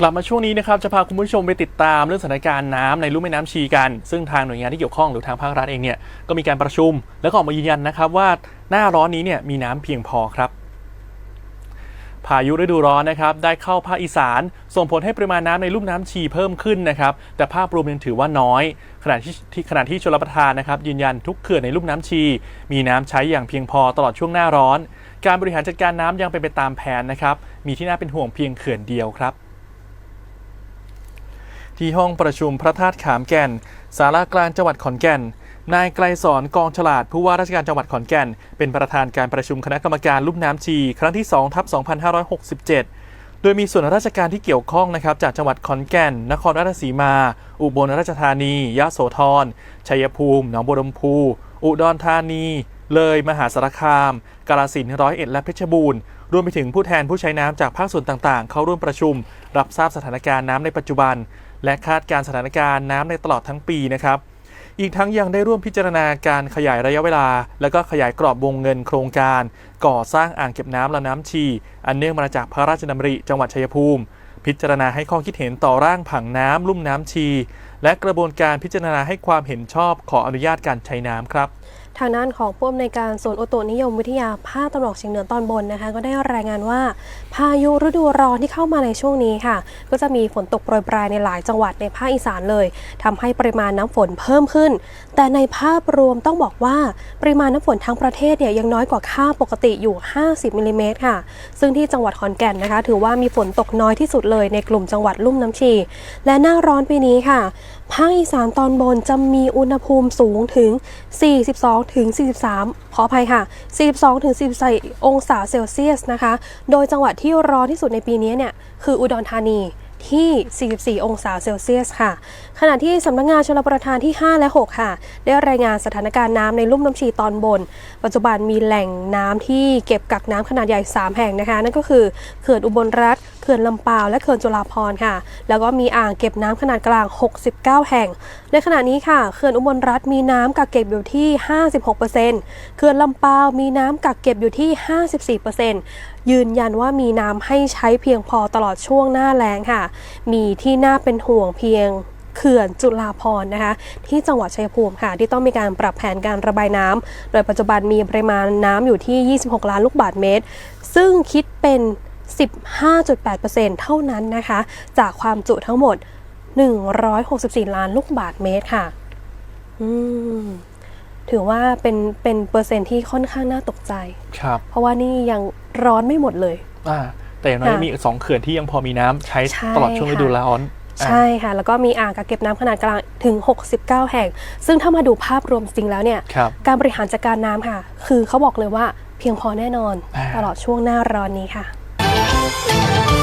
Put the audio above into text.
กลับมาช่วงนี้นะครับจะพาคุณผู้ชมไปติดตามเรื่องสถานการณ์น้ำในลุ่มแม่น้ำชีกัน ซึ่งทางหน่วยงานที่เกี่ยวข้องหรือทางภาครัฐเองเนี่ยก็มีการประชุม แล้วก็ออกมายืนยันนะครับว่าหน้าร้อนนี้เนี่ยมีน้ำเพียงพอครับ พายุฤดูร้อนนะครับได้เข้าภาคอีสาน ส่งผลให้ปริมาณน้ำในลุ่มน้ำชีเพิ่มขึ้นนะครับแต่ภาพรวมยังถือว่าน้อย ขณะที่ขณะที่ชลประทานนะครับยืนยันทุกเขื่อนในลุ่มน้ำชี มีน้ำใช้อย่างเพียงพอตลอดช่วงหน้าร้อน การบริหารจัดการน้ำยังเป็นไปตามแผนนะครับมีที่น่าเป็นห่วงเพียงเขื่อนเดียวครับ ที่ห้องประชุมพระธาตุขามแก่น สารากลางจังหวัดขอนแก่น นายไกลสอนกองฉลาดผู้ว่าราชการจังหวัดขอนแก่น เป็นประธานการประชุมคณะกรรมการลุ่มน้ำชี ครั้งที่2ทับ2567โดยมีส่วนราชการที่เกี่ยวข้องนะครับจากจังหวัดขอนแก่น นครราชสีมา อุบลราชธานี ยะโสธร ชัยภูมิ หนองบัวลำพู อุดรธานี เลย มหาสารคาม กาฬสินธุ์ร้อยเอ็ด และเพชรบูรณ์ รวมไปถึงผู้แทนผู้ใช้น้ำจากภาคส่วนต่างๆ เข้าร่วมประชุม รับทราบสถานการณ์น้ำในปัจจุบัน และคาดการสถานการณ์น้ำในตลอดทั้งปีนะครับ อีกทั้งยังได้ร่วมพิจารณาการขยายระยะเวลา และก็ขยายกรอบวงเงินโครงการ ก่อสร้างอ่างเก็บน้ำลำน้ำชี อันเนื่องมาจากพระราชดำริจังหวัดชัยภูมิ พิจารณาให้ข้อคิดเห็นต่อร่างผังน้ำลุ่มน้ำชี และกระบวนการพิจารณาให้ความเห็นชอบขออนุญาตการใช้น้ำครับ ทางด้านของผู้อำนวยการศูนย์อุตุนิยมวิทยาภาคตะวันออกเฉียงเหนือตอนบนนะคะ ก็ได้รายงานว่า พายุฤดูร้อนที่เข้ามาในช่วงนี้ค่ะ ก็จะมีฝนตกโปรยปรายในหลายจังหวัดในภาคอีสานเลยทำให้ปริมาณน้ำฝนเพิ่มขึ้น แต่ในภาพรวมต้องบอกว่าปริมาณน้ำฝนทั้งประเทศเนี่ยยังน้อยกว่าค่าปกติอยู่ 50มิลลิเมตรค่ะ ซึ่งที่จังหวัดขอนแก่นนะคะ ถือว่ามีฝนตกน้อยที่สุดเลยในกลุ่มจังหวัดลุ่มน้ำชี และหน้าร้อนปีนี้ค่ะภาคอีสานตอนบนจะมีอุณหภูมิสูงถึง 42ถึง43 ขออภัยค่ะ 42ถึง44 องศาเซลเซียสนะคะ โดยจังหวัดที่ร้อนที่สุดในปีนี้เนี่ยคืออุดรธานีที่ 44 องศาเซลเซียสค่ะ ขณะที่สำนักงานชลประทานที่ 5 และ 6 ค่ะ ได้รายงานสถานการณ์น้ำในลุ่มน้ำชีตอนบน ปัจจุบันมีแหล่งน้ำที่เก็บกักน้ำขนาดใหญ่ 3 แห่งนะคะ นั่นก็คือเขื่อนอุบลรัฐ เขื่อนลำปาวและเขื่อนจุฬาภรค่ะ แล้วก็มีอ่างเก็บน้ำขนาดกลาง 69 แห่ง ในขณะนี้ค่ะเขื่อนอุบลรัฐมีน้ำกักเก็บอยู่ที่ 56%เขื่อนลำปาวมีน้ำกักเก็บอยู่ที่ 54%ยืนยันว่ามีน้ำให้ใช้เพียงพอตลอดช่วงหน้าแล้งค่ะ มีที่น่าเป็นห่วงเพียงเขื่อนจุฬาภรนะคะ ที่จังหวัดชัยภูมิค่ะ ที่ต้องมีการปรับแผนการระบายน้ำโดยปัจจุบันมีปริมาณน้ำอยู่ที่ 26 ล้านลูกบาศก์เมตร ซึ่งคิดเป็น 15.8%เท่านั้นนะคะ จากความจุทั้งหมด 164 ล้านลูกบาศก์เมตรค่ะอืมถือว่าเป็นเป็นเปอร์เซ็นต์ที่ค่อนข้างน่าตกใจ ครับ เพราะว่านี่ยังร้อนไม่หมดเลย อ่า แต่อย่างน้อยค่ะมีอีกสองเขื่อนที่ยังพอมีน้ำใช้ใช่ตลอดช่วงฤดูค่ะร้อนอ่าใช่ค่ะ แล้วก็มีอ่างกักเก็บน้ำขนาดกลางถึง 69 แห่ง ซึ่งถ้ามาดูภาพรวมจริงแล้วเนี่ยครับการบริหารจัดการน้ำค่ะ คือเขาบอกเลยว่าเพียงพอแน่นอนอ่าตลอดช่วงหน้าร้อนนี้ค่ะ Música